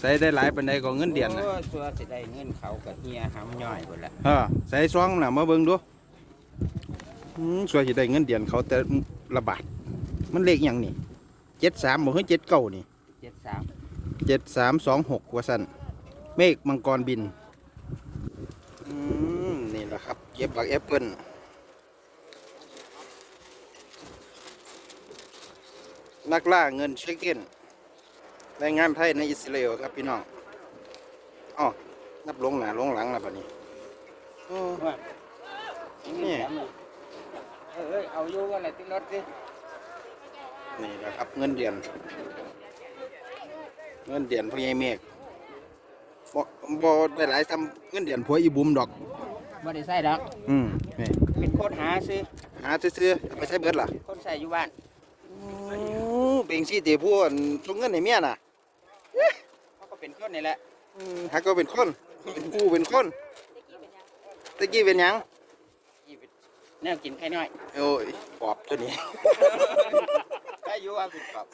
ใส่ได้หลายปานใดก็เงินเดือนนะโอ้ยตัวสิได้เงินเขากับเฮียหำย่อยหมดละเออใส่ซองน่ะมาเบิ่งดูอืมสวยสิได้เงินเดือนเขาแต่ละบาทมันเลขหยังนี่73บ่คือ79นี่เจ็ดสามเจ็ดสามสองหกว่าสันเมฆมังกรบินอืมนี่แหละครับเก็บบักแอปเปิลนักล่าเงินเช็คเก้น แรงงานไทยในอิสราเอลครับพี่น้องอ๋อนับลงหนาลงหลังแล้วบัดนี้โอ้นี่เออเอ้ยเอาอยู่ก็อะไรที่รถสินี่แหละครับเงินเดือน เงินเดือนพ่อใหญ่เมฆบ่บ่ได้หลายซ้ำเงินเดือนผัวอีบุมดอกไม่ได้ใส่ดอกอืมนี่เป็นคนหาซื้อหาซื้อๆเอาไปใช้เบิดล่ะคนใส่อยู่บ้านโอ้เบ่งสิเตผู้อั่นส่งเงินให้เมียน่ะ เขาก็เป็นคนนี่แหละอืมหาก็เป็นคนเป็นกูเป็นคนตะกี้เป็นหยังยี่เป็นแนวกินไข่น้อยโอ้ยปอบตัวนี้อายุว่าเป็นปอบ